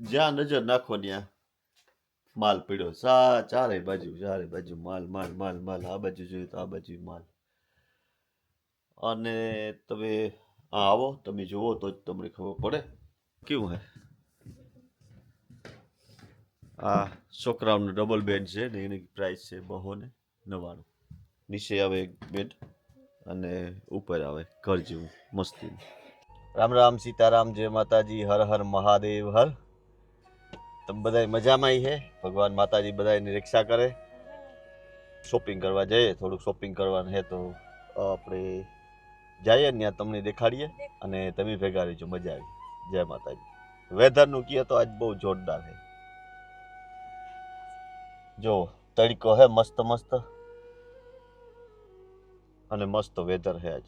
જ્યાં નજર નાખો ત્યાં માલ પીડ્યો સા ચારે બાજુ ચારે બાજુ માલ માલ માલ માલ. આ બાજુ જોયું તો આ બાજુ માલ. અને તમે આવો, તમે જુઓ તો જ તમને ખબર પડે. કેવું હે? આ છોકરાઓનું ડબલ બેડ છે ને એની પ્રાઇસ છે બહો ને નવ્વાણું. નીચે આવે એક બેડ અને ઉપર આવે, ઘર જેવું મસ્તી રામ રામ સીતારામ, જય માતાજી, હર હર મહાદેવ, હર. તમે બધા મજામાં હે? ભગવાન માતાજી બધાની રક્ષા કરે. શોપિંગ કરવા જઈએ, થોડુંક શોપિંગ કરવાનું હે તો આપણે જઈએ ને ત્યાં તમને દેખાડીએ અને તમે ભેગા રહીજો, મજા આવી. જય માતાજી. વેધરનું કહીએ તો આજ બહુ જોરદાર છે જો, તડકો હે, મસ્ત મસ્ત. અને મસ્ત વેધર હે આજ.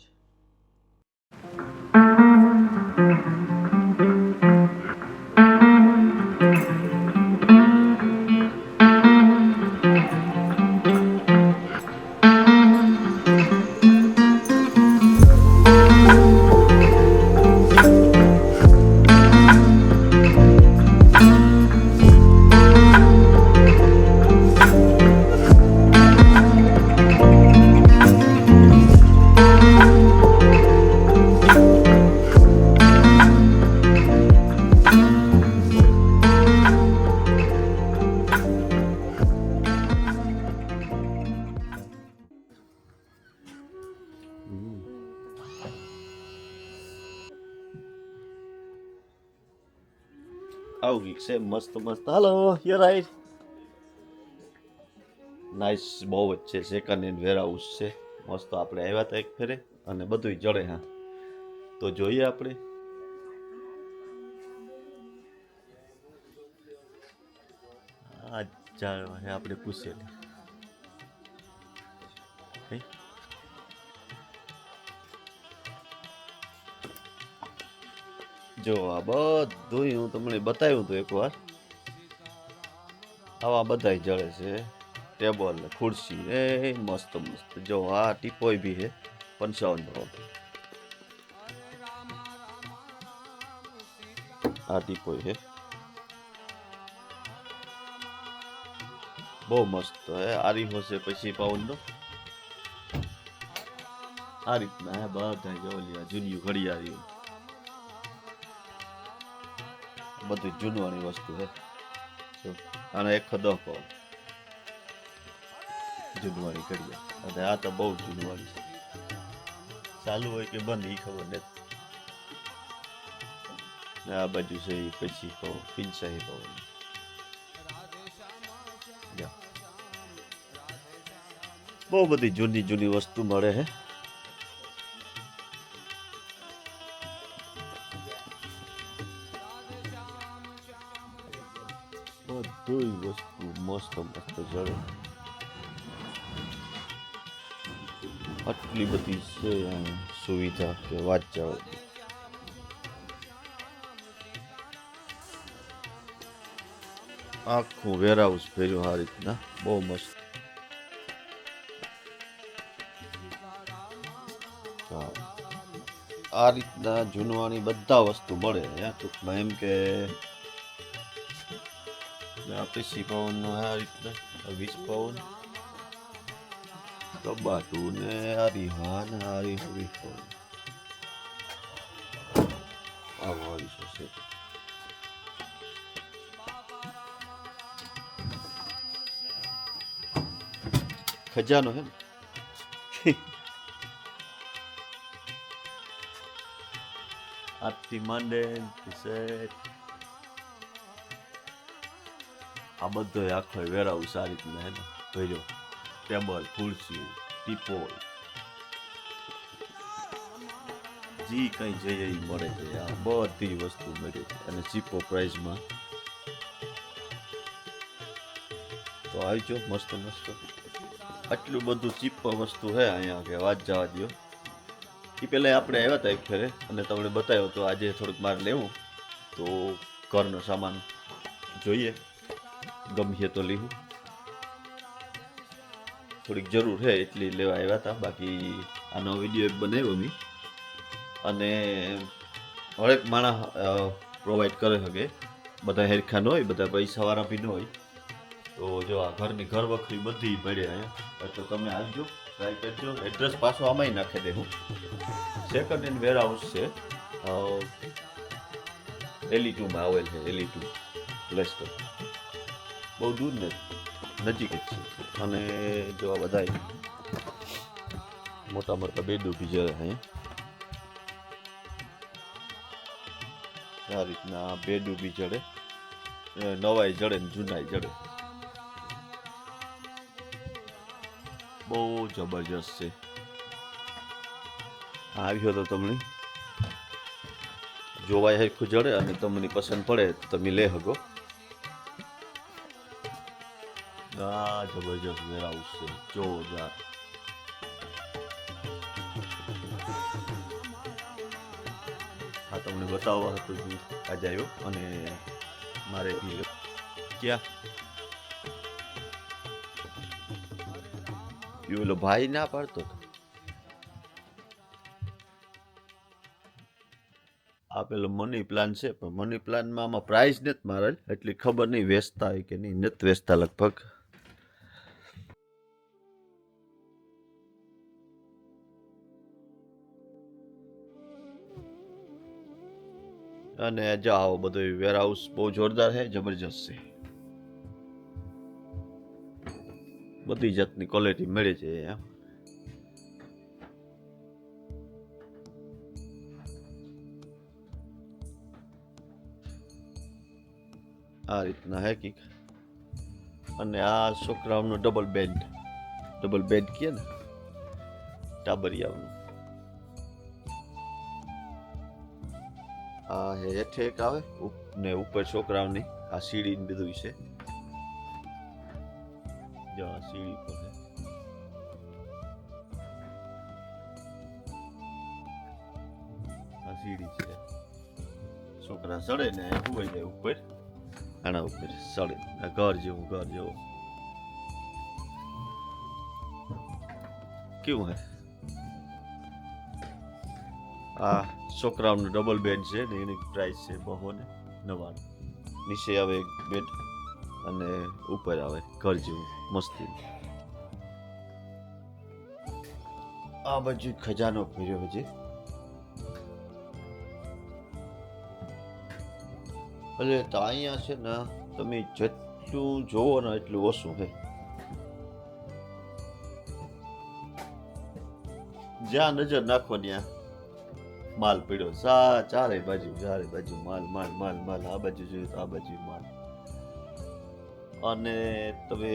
આવું છે, મસ્ત મસ્ત. હાલો યર રાઈટ નાઇસ બહુ જ છે સેકન્ડ હેન્ડ વેરહાઉસ છે. મસ્ત આપણે આવ્યા હતા એક ફેરે, અને બધું જડે, હા. તો જોઈએ આપણે. આ જાણવા આપણે પૂછેલી જો આ બધું હું તમને બતાવ્યું હતું એકવાર. આવા બધાય જળે છે. ટેબલ ને ખુરશી એ મસ્ત મસ્ત. જો આ ટીપોય બી હે પંચાવન રૂપિયા આ ટીપોય હે બહુ મસ્ત હે. આરી હશે પછી પાઉન્ડનો આ રીતના હે બધા જો ઓલી જૂની ઘડિયાળીઓ બધું જૂનવાની વસ્તુ છે. જો એક દહ પાઉં જૂનવાની કરીએ અને આ તો બહુ જૂનવાની છે. ચાલુ હોય કે બંધ એ ખબર નથી. આ બાજુ છે એ પછી પાઉં પિંચાઈ પાઉં બહુ બધી જૂની જૂની વસ્તુ મળે છે બધું વસ્તુ મસ્ત મસ્ત જળે આટલી બધી છે સુવિધા કે વાત જાવ આખું વેરહાઉસ ફેર્યું આ રીતના બહુ મસ્ત આ રીતના જૂનવાણી બધા વસ્તુ મળે એમ કે આ પીસી પવનનો આ રીતના વીસ પવન કબાટું ને આ રીહા ને આ રીહા વીસ પવન આવો આવી છે ખજાનો હે ને આજથી માંડે સેટ આ બધો આખો વેરાઉસ સારી રીતના હે ને, ભર્યો. ટેબલ, ખુરશી ટીપોલ જી કંઈ જોઈએ એ મળે છે, આ બધી વસ્તુ મળે અને ચીપો પ્રાઇઝમાં. તો આવજો મસ્ત મસ્ત. આટલું બધું ચીપ વસ્તુ હે અહીંયા કે વાત જવા દો એ પહેલાં આપણે આવ્યા હતા એક ફેરે, અને તમને બતાવ્યો તો આજે થોડુંક મારે લેવું. તો ઘરનો સામાન જોઈએ. ગમીએ તો લીધું થોડીક જરૂર છે એટલી લેવા આવ્યા હતા. બાકી આનો વીડિયો બનાવ્યો મેં. અને હરેક માણસ પ્રોવાઈડ કરે શકે. બધા હેરખા ન હોય, બધા પૈસાવાળા બી ન હોય. તો જો આ ઘરની ઘર વખરી બધી મળે અહીંયા. તો તમે આવજો ટ્રાય કરજો. એડ્રેસ પાછો આમાંય નાખી દે હું. સેકન્ડ હેન્ડ વેર હાઉસ છે એલી ટુમાં આવેલ છે એલી ટુ લેસ્ટર બહુ દૂર નજીક જ છે. અને જો આ બધા મોટા મોટા બે ઊભી છે અહીંયા આ રીતના બે ડૂબી જડે નવાય જડે ને જૂનાઈ જડે. બહુ જબરજસ્ત છે. આવ્યો તો તમને જોવાય હરખું જડે અને તમને પસંદ પડે તો તમે લઈ શકો આ જબરજસ્ત વેર હાઉસ છે જોરદાર હા તમને બતાવવા હતું હું આજે આવ્યો અને મારે ક્યાં ઓલો ભાઈ ના પાડતો આ પેલો મની પ્લાન છે, પણ મની પ્લાનમાં આમાં પ્રાઇઝ નથી મારે એટલી ખબર નહીં વેચતા હોય કે નહીં. નથી વેચતા લગભગ. અને જો આવો બધો વેર બહુ જોરદાર છે, જબરજસ્ત છે. બધી જાતની ક્વોલિટી મળે છે, એમ. આ રીતના હે કીક અને આ છોકરાઓનો ડબલ બેડ ડબલ બેડ કહે ને, ટાબરિયાઓનું. આ હેઠે એક આવે ને ઉપર છોકરાઓની આ સીડી બધું છે. જો આ સીડી પર આ સીડી છે. છોકરા ચડે ને હુવાઈ જાય ઉપર. આના ઉપર આ ઘર જેવું ઘર જેવું. કેવું હે? આ છોકરાઓનું ડબલ બેડ છે, ને એની પ્રાઇસ છે બહુ ને નવ્વાણું. નીચે આવે એક બેડ અને ઉપર આવે ઘર જેવું, મસ્તી. આ બાજુ ખજાનો ફેર્યો હજી. એટલે તો અહીંયા છે ને, તમે જેટલું જોવો ને એટલું ઓછું હે જ્યાં નજર નાખો ત્યાં. માલ પડ્યો. સા, ચારે બાજુ ચારે બાજુ, માલ માલ માલ માલ, આ બાજુ જોયું તો આ બાજુ માલ. અને તમે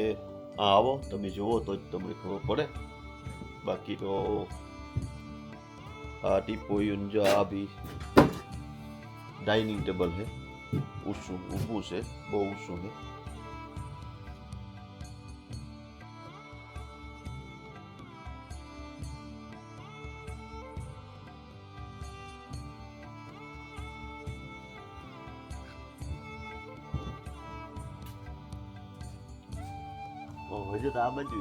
આવો, તમે જુઓ તો જ તમને ખબર પડે. બાકી તો આ ટીપોયું જો આ બી ડાઇનિંગ ટેબલ છે ઊંચું ઊભું છે, બહુ ઊંચું છે ઓ, હજુ તો આ બાજુ.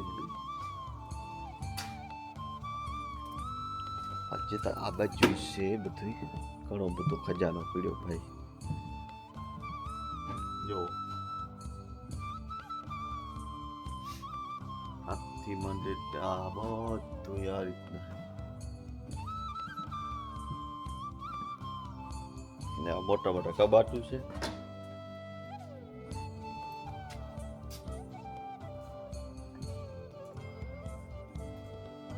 હજી તો આ બાજુ છે બધું ઘણો બધો ખજાનો પીડ્યો ભાઈ જો હાથથી મંદિર આ બધું આ રીતના ને મોટા મોટા કબાટું છે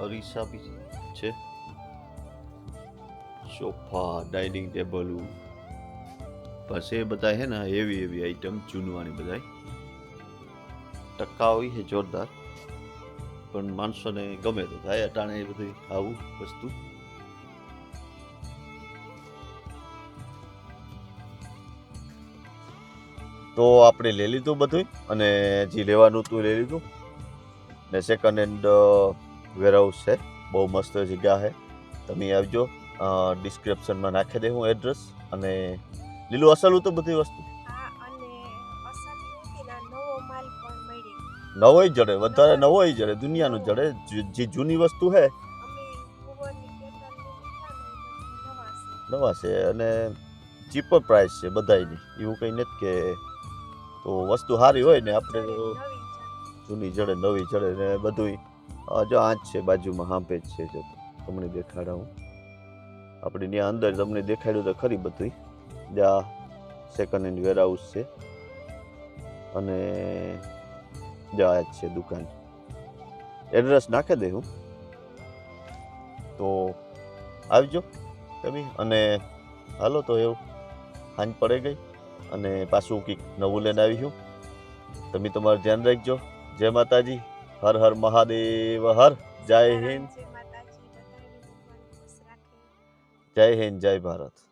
અરીસા બી છે. સોફા, ડાઇનિંગ ટેબલ પછી બધા હે ને, એવી એવી આઈટમ ચૂનવાની બધા ટકા હોય છે જોરદાર. પણ માણસોને ગમે તો થાય, અટાણે એ બધી આવું વસ્તુ. તો આપણે લઈ લીધું બધું અને જે લેવાનું હતું લઈ લીધું. ને સેકન્ડ હેન્ડ વેરહાઉસ છે. બહુ મસ્ત જગ્યા છે તમે આવજો. ડિસ્ક્રિપ્શનમાં નાખી દે હું એડ્રેસ અને લીલું અસલું તો બધી વસ્તુ. નવો જ જડે વધારે નવો જ જડે દુનિયાનું જડે. જે- જૂની વસ્તુ છે. નવા છે અને ચીપર પ્રાઇસ છે બધાયની. એવું કંઈ નથી કે તો વસ્તુ સારી હોય ને આપણે. જૂની જડે નવી જડે ને બધુંય. અ, જો આંચ છે બાજુમાં હાંપે જ છે જો તમને દેખાડાવું આપણે ત્યાં અંદર તમને દેખાડ્યું તો ખરી બધુંય. જ્યાં સેકન્ડ હેન્ડ વેરહાઉસ છે. અને જ્યાં જ છે દુકાન. એડ્રેસ નાખી દે હું. તો આવજો તમે. અને હાલો તો એવું સાંજ પડે ગઈ. અને પાછું કંઈક નવું લઈને આવ્યું તમે તમારું ધ્યાન રાખજો. જય માતાજી. હર હર મહાદેવ હર જય હિન્દ. જય હિન્દ જય ભારત.